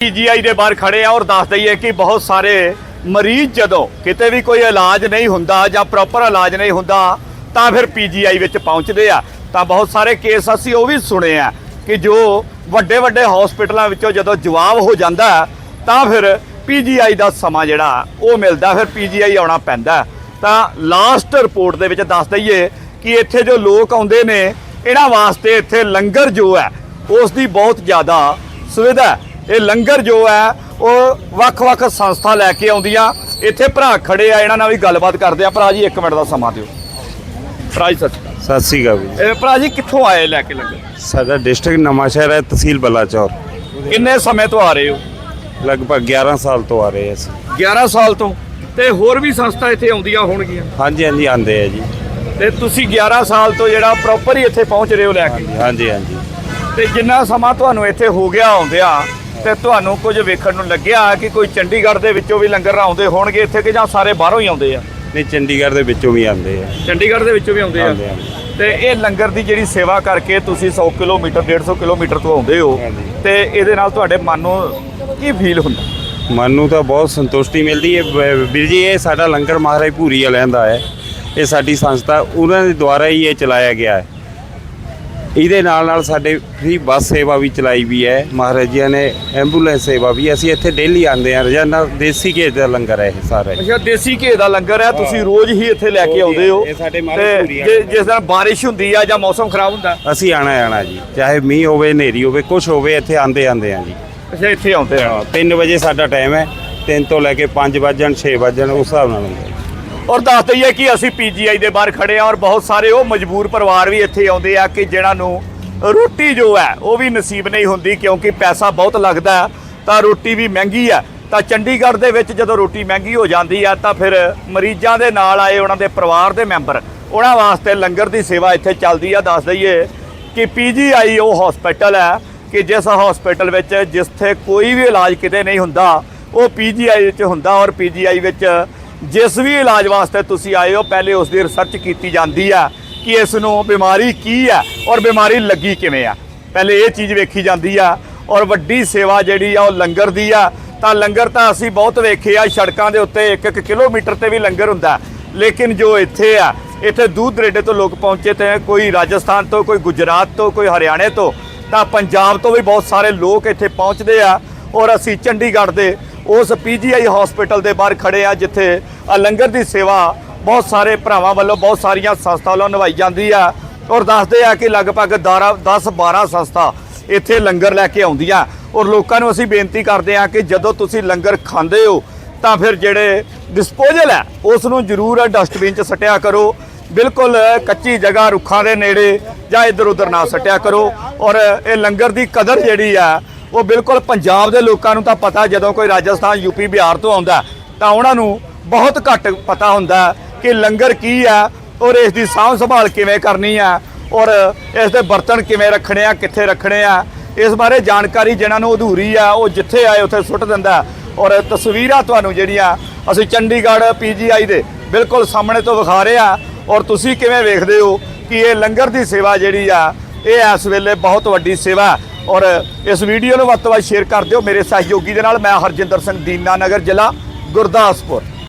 PGI ਦੇ ਬਾਹਰ ਖੜੇ ਆ ਔਰ ਦੱਸ ਦਈਏ ਕਿ ਬਹੁਤ ਸਾਰੇ ਮਰੀਜ਼ ਜਦੋਂ ਕਿਤੇ ਵੀ ਕੋਈ ਇਲਾਜ ਨਹੀਂ ਹੁੰਦਾ ਜਾਂ ਪ੍ਰੋਪਰ ਇਲਾਜ ਨਹੀਂ ਹੁੰਦਾ, ਤਾਂ ਫਿਰ ਪੀਜੀਆਈ ਵਿੱਚ ਪਹੁੰਚਦੇ ਆ। ਤਾਂ ਬਹੁਤ ਸਾਰੇ ਕੇਸ ਅਸੀਂ ਉਹ ਵੀ ਸੁਣੇ ਆ ਕਿ ਜੋ ਵੱਡੇ ਵੱਡੇ ਹਸਪੀਟਲਾਂ ਵਿੱਚੋਂ ਜਦੋਂ ਜਵਾਬ ਹੋ ਜਾਂਦਾ, ਤਾਂ ਫਿਰ ਪੀਜੀਆਈ ਦਾ ਸਮਾਂ ਜਿਹੜਾ, ਉਹ ਮਿਲਦਾ, ਫਿਰ ਪੀਜੀਆਈ ਆਉਣਾ ਪੈਂਦਾ। ਤਾਂ ਲਾਸਟ ਰਿਪੋਰਟ ਦੇ ਵਿੱਚ ਦੱਸ ਦਈਏ ਕਿ ਇੱਥੇ ਜੋ ਲੋਕ ਆਉਂਦੇ ਨੇ, ਇਹਨਾਂ ਵਾਸਤੇ ਇੱਥੇ ਲੰਗਰ ਜੋ ਹੈ, ਉਸ ਦੀ ਬਹੁਤ ਜ਼ਿਆਦਾ ਸੁਵਿਧਾ ਇਹ ਲੰਗਰ ਜੋ ਹੈ ਉਹ ਵੱਖ-ਵੱਖ ਸੰਸਥਾ ਲੈ ਕੇ ਆਉਂਦੀਆਂ ਇੱਥੇ ਭਰਾ ਖੜੇ ਆ ਇਹਨਾਂ ਨਾਲ ਵੀ ਗੱਲਬਾਤ ਕਰਦੇ ਆ। ਭਰਾ ਜੀ 1 ਮਿੰਟ ਦਾ ਸਮਾਂ ਦਿਓ। ਭਰਾ ਜੀ ਸਤਿ ਸ਼੍ਰੀ ਸਤਿ ਸ੍ਰੀ ਅਕਾਲ ਜੀ। ਇਹ ਭਰਾ ਜੀ ਕਿੱਥੋਂ ਆਏ ਲੈ ਕੇ ਲੰਗਰ? ਸਾਡਾ ਡਿਸਟ੍ਰਿਕਟ ਨਵਾਂਸ਼ਹਿਰ ਹੈ ਤਹਿਸੀਲ ਬਲਾਚੌਰ। ਕਿੰਨੇ ਸਮੇਂ ਤੋਂ ਆ ਰਹੇ ਹੋ? ਲਗਭਗ 11 ਸਾਲ ਤੋਂ ਆ ਰਹੇ ਹਾਂ ਅਸੀਂ। 11 ਸਾਲ ਤੋਂ? ਤੇ ਹੋਰ ਵੀ ਸੰਸਥਾ ਇੱਥੇ ਆਉਂਦੀਆਂ ਹੋਣਗੀਆਂ? ਹਾਂਜੀ ਹਾਂਜੀ ਆਂਦੇ ਆ ਜੀ। ਤੇ ਤੁਸੀਂ 11 ਸਾਲ ਤੋਂ ਜਿਹੜਾ ਪ੍ਰੋਪਰ ਹੀ ਇੱਥੇ ਪਹੁੰਚ ਰਹੇ ਹੋ ਲੈ ਕੇ? ਹਾਂਜੀ ਹਾਂਜੀ। ਤੇ ਜਿੰਨਾ ਸਮਾਂ ਤੁਹਾਨੂੰ ਇੱਥੇ ਹੋ ਗਿਆ ਆਉਂਦਿਆਂ ਤੇ ਤੁਹਾਨੂੰ ਕੁਝ ਵੇਖਣ ਨੂੰ ਲੱਗਿਆ ਕਿ ਕੋਈ ਚੰਡੀਗੜ੍ਹ ਦੇ ਵਿੱਚੋਂ ਵੀ ਲੰਗਰ ਆਉਂਦੇ ਹੋਣਗੇ ਇੱਥੇ ਕਿ ਜਾਂ ਸਾਰੇ ਬਾਹਰੋਂ ਹੀ ਆਉਂਦੇ ਆ? ਨਹੀਂ ਚੰਡੀਗੜ੍ਹ ਦੇ ਵਿੱਚੋਂ ਵੀ ਆਂਦੇ ਆ। ਚੰਡੀਗੜ੍ਹ ਦੇ ਵਿੱਚੋਂ ਵੀ ਆਉਂਦੇ ਆ? ਆਉਂਦੇ ਆ। ਤੇ ਇਹ ਲੰਗਰ ਦੀ ਜਿਹੜੀ ਸੇਵਾ ਕਰਕੇ ਤੁਸੀਂ 100 ਕਿਲੋਮੀਟਰ 150 ਕਿਲੋਮੀਟਰ ਤੋਂ ਆਉਂਦੇ ਹੋ ਹਾਂਜੀ। ਤੇ ਇਹਦੇ ਨਾਲ ਤੁਹਾਡੇ ਮਨ ਨੂੰ ਕੀ ਫੀਲ ਹੁੰਦਾ? ਮਨ ਨੂੰ ਤਾਂ ਬਹੁਤ ਸੰਤੁਸ਼ਟੀ ਮਿਲਦੀ ਹੈ। ਵੀਰ ਜੀ ਇਹ ਸਾਡਾ ਲੰਗਰ ਮਹਾਰਾਜ ਭੂਰੀ ਵਾਲਿਆਂ ਦਾ ਹੈ। ਇਹ ਸਾਡੀ ਸੰਸਥਾ ਉਹਨਾਂ ਦੇ ਦੁਆਰਾ ਹੀ ਇਹ ਚਲਾਇਆ ਗਿਆ ਹੈ। ਇਹਦੇ ਨਾਲ ਨਾਲ ਸਾਡੇ ਫ੍ਰੀ ਬੱਸ ਸੇਵਾ ਵੀ ਚਲਾਈ ਵੀ ਹੈ। ਮਹਾਰਾਜ ਜੀ ਨੇ ਐਂਬੂਲੈਂਸ ਸੇਵਾ ਵੀ ਅਸੀਂ ਇੱਥੇ ਡੇਲੀ ਆਉਂਦੇ ਹਾਂ ਰੋਜ਼ਾਨਾ ਦੇਸੀ ਘੀ ਦਾ ਲੰਗਰ ਹੈ ਇਹ ਸਾਰਾ। ਅੱਛਾ ਦੇਸੀ ਘੀ ਦਾ ਲੰਗਰ ਹੈ ਤੁਸੀਂ ਰੋਜ਼ ਹੀ ਇੱਥੇ ਲੈ ਕੇ ਆਉਂਦੇ ਹੋ। ਇਹ ਸਾਡੇ ਪੂਰੀ ਆ ਜਿਸ ਦਿਨ ਬਾਰਿਸ਼ ਹੁੰਦੀ ਆ ਜਾਂ ਮੌਸਮ ਖਰਾਬ ਹੁੰਦਾ। ਅਸੀਂ ਆਣਾ ਆਣਾ ਜੀ। ਚਾਹੇ ਮੀਂਹ ਹੋਵੇ ਹਨੇਰੀ ਹੋਵੇ ਕੁਝ ਹੋਵੇ ਇੱਥੇ ਆਂਦੇ ਆਂਦੇ ਆ ਜੀ। ਅੱਛਾ ਇੱਥੇ ਆਉਂਦੇ ਆ। 3 ਵਜੇ ਸਾਡਾ ਟਾਈਮ ਹੈ। 3 ਤੋਂ ਲੈ ਕੇ 5 ਵਜਣ 6 ਵਜਣ ਉਸ ਹਿਸਾਬ ਨਾਲ ਔਰ ਦੱਸ ਦਈਏ ਕਿ ਅਸੀਂ ਪੀਜੀਆਈ ਦੇ ਬਾਹਰ ਖੜੇ ਆ ਔਰ ਬਹੁਤ ਸਾਰੇ ਉਹ ਮਜਬੂਰ ਪਰਿਵਾਰ ਵੀ ਇੱਥੇ ਆਉਂਦੇ ਆ ਕਿ ਜਿਹਨਾਂ ਨੂੰ ਰੋਟੀ ਜੋ ਹੈ, ਉਹ ਵੀ ਨਸੀਬ ਨਹੀਂ ਹੁੰਦੀ ਕਿਉਂਕਿ ਪੈਸਾ ਬਹੁਤ ਲੱਗਦਾ ਤਾਂ ਰੋਟੀ ਵੀ ਮਹਿੰਗੀ ਆ ਤਾਂ ਚੰਡੀਗੜ੍ਹ ਦੇ ਵਿੱਚ ਜਦੋਂ ਰੋਟੀ ਮਹਿੰਗੀ ਹੋ ਜਾਂਦੀ ਆ, ਤਾਂ ਫਿਰ ਮਰੀਜ਼ਾਂ ਦੇ ਨਾਲ ਆਏ ਉਹਨਾਂ ਦੇ ਪਰਿਵਾਰ ਦੇ ਮੈਂਬਰ, ਉਹਨਾਂ ਵਾਸਤੇ ਲੰਗਰ ਦੀ ਸੇਵਾ ਇੱਥੇ ਚੱਲਦੀ ਆ। ਦੱਸ ਦਈਏ ਕਿ ਪੀਜੀਆਈ ਉਹ ਹਸਪੀਟਲ ਹੈ ਕਿ ਜਿਸ ਹਸਪੀਟਲ ਵਿੱਚ ਜਿੱਥੇ ਕੋਈ ਵੀ ਇਲਾਜ ਕਿਤੇ ਨਹੀਂ ਹੁੰਦਾ, ਉਹ ਪੀਜੀਆਈ ਵਿੱਚ ਹੁੰਦਾ ਔਰ ਪੀਜੀਆਈ ਵਿੱਚ ਜਿਸ ਵੀ ਇਲਾਜ ਵਾਸਤੇ ਤੁਸੀਂ ਆਏ ਹੋ, ਪਹਿਲੇ ਉਸ ਦੀ ਰਿਸਰਚ ਕੀਤੀ ਜਾਂਦੀ ਆ ਕਿ ਇਸ ਨੂੰ ਬਿਮਾਰੀ ਕੀ ਆ ਔਰ ਬਿਮਾਰੀ ਲੱਗੀ ਕਿਵੇਂ ਆ। ਪਹਿਲੇ ਇਹ ਚੀਜ਼ ਵੇਖੀ ਜਾਂਦੀ ਆ ਔਰ ਵੱਡੀ ਸੇਵਾ ਜਿਹੜੀ ਆ ਉਹ ਲੰਗਰ ਦੀ ਆ। ਤਾਂ ਲੰਗਰ ਤਾਂ ਅਸੀਂ ਬਹੁਤ ਵੇਖੇ ਆ, ਸੜਕਾਂ ਦੇ ਉੱਤੇ 1-1 ਕਿਲੋਮੀਟਰ ਤੇ ਵੀ ਲੰਗਰ ਹੁੰਦਾ। ਲੇਕਿਨ ਜੋ ਇੱਥੇ ਆ, ਇੱਥੇ ਦੂਰ ਦਰੇਡੇ ਤੋਂ ਲੋਕ ਪਹੁੰਚੇ ਤੇ ਕੋਈ ਰਾਜਸਥਾਨ ਤੋਂ, ਕੋਈ ਗੁਜਰਾਤ ਤੋਂ, ਕੋਈ ਹਰਿਆਣੇ ਤੋਂ, ਤਾਂ ਪੰਜਾਬ ਤੋਂ ਵੀ ਬਹੁਤ ਸਾਰੇ ਲੋਕ ਇੱਥੇ ਪਹੁੰਚਦੇ ਆ। ਔਰ ਅਸੀਂ ਚੰਡੀਗੜ੍ਹ ਦੇ ਉਸ ਪੀਜੀਆਈ ਹਸਪੀਟਲ ਦੇ ਬਾਹਰ ਖੜੇ ਆ, ਜਿੱਥੇ ਲੰਗਰ ਦੀ ਸੇਵਾ ਬਹੁਤ ਸਾਰੇ ਭਰਾਵਾਂ ਵੱਲੋਂ ਬਹੁਤ ਸਾਰੀਆਂ ਸੰਸਥਾ ਵੱਲੋਂ ਨਿਭਾਈ ਜਾਂਦੀ ਆ। ਔਰ ਦੱਸਦੇ ਆ ਕਿ ਲਗਭਗ 10 12 ਸੰਸਥਾ ਇੱਥੇ ਲੰਗਰ ਲੈ ਕੇ ਆਉਂਦੀਆਂ। ਔਰ ਲੋਕਾਂ ਨੂੰ ਅਸੀਂ ਬੇਨਤੀ ਕਰਦੇ ਆ ਕਿ ਜਦੋਂ ਤੁਸੀਂ ਲੰਗਰ ਖਾਂਦੇ ਹੋ, ਤਾਂ ਫਿਰ ਜਿਹੜੇ ਡਿਸਪੋਜ਼ਲ ਹੈ ਉਸ ਨੂੰ ਜ਼ਰੂਰ ਡਸਟਬਿਨ 'ਚ ਸਟਿਆ ਕਰੋ। ਬਿਲਕੁਲ ਕੱਚੀ ਜਗ੍ਹਾ ਰੁੱਖਾਂ ਦੇ ਨੇੜੇ ਜਾਂ ਇੱਧਰ ਉੱਧਰ ਨਾ ਸਟਿਆ ਕਰੋ। ਔਰ ਇਹ ਲੰਗਰ ਦੀ ਕਦਰ ਜਿਹੜੀ ਆ ਉਹ ਬਿਲਕੁਲ ਪੰਜਾਬ ਦੇ ਲੋਕਾਂ ਨੂੰ ਤਾਂ ਪਤਾ ਜਦੋਂ ਕੋਈ ਰਾਜਸਥਾਨ ਯੂਪੀ ਬਿਹਾਰ ਤੋਂ ਆਉਂਦਾ ਤਾਂ ਉਹਨਾਂ ਨੂੰ ਬਹੁਤ ਘੱਟ ਪਤਾ ਹੁੰਦਾ ਕਿ ਲੰਗਰ ਕੀ ਆ ਔਰ ਇਸ ਦੀ ਸਾਂਭ ਸੰਭਾਲ ਕਿਵੇਂ ਕਰਨੀ ਆ ਔਰ ਇਸ ਦੇ ਬਰਤਨ ਕਿਵੇਂ ਰੱਖਣੇ ਆ, ਕਿੱਥੇ ਰੱਖਣੇ ਆ। ਇਸ ਬਾਰੇ ਜਾਣਕਾਰੀ ਜਿਹਨਾਂ ਨੂੰ ਅਧੂਰੀ ਆ, ਉਹ ਜਿੱਥੇ ਆਏ, ਉੱਥੇ ਸੁੱਟ ਦਿੰਦਾ ਔਰ ਤਸਵੀਰਾਂ ਤੁਹਾਨੂੰ ਜਿਹੜੀਆਂ ਅਸੀਂ ਚੰਡੀਗੜ੍ਹ ਪੀਜੀਆਈ ਦੇ ਬਿਲਕੁਲ ਸਾਹਮਣੇ ਤੋਂ ਵਿਖਾ ਰਹੇ ਆ। ਔਰ ਤੁਸੀਂ ਕਿਵੇਂ ਵੇਖਦੇ ਹੋ ਕਿ ਇਹ ਲੰਗਰ ਦੀ ਸੇਵਾ ਜਿਹੜੀ ਆ, ਇਹ ਇਸ ਵੇਲੇ ਬਹੁਤ ਵੱਡੀ ਸੇਵਾ ਔਰ ਇਸ ਵੀਡੀਓ ਨੂੰ ਵੱਧ ਤੋਂ ਵੱਧ ਸ਼ੇਅਰ ਕਰ ਦਿਓ ਮੇਰੇ ਸਹਿਯੋਗੀ ਦੇ ਨਾਲ। ਮੈਂ ਹਰਜਿੰਦਰ ਸਿੰਘ ਦੀਨਾ ਨਗਰ ਜ਼ਿਲ੍ਹਾ ਗੁਰਦਾਸਪੁਰ।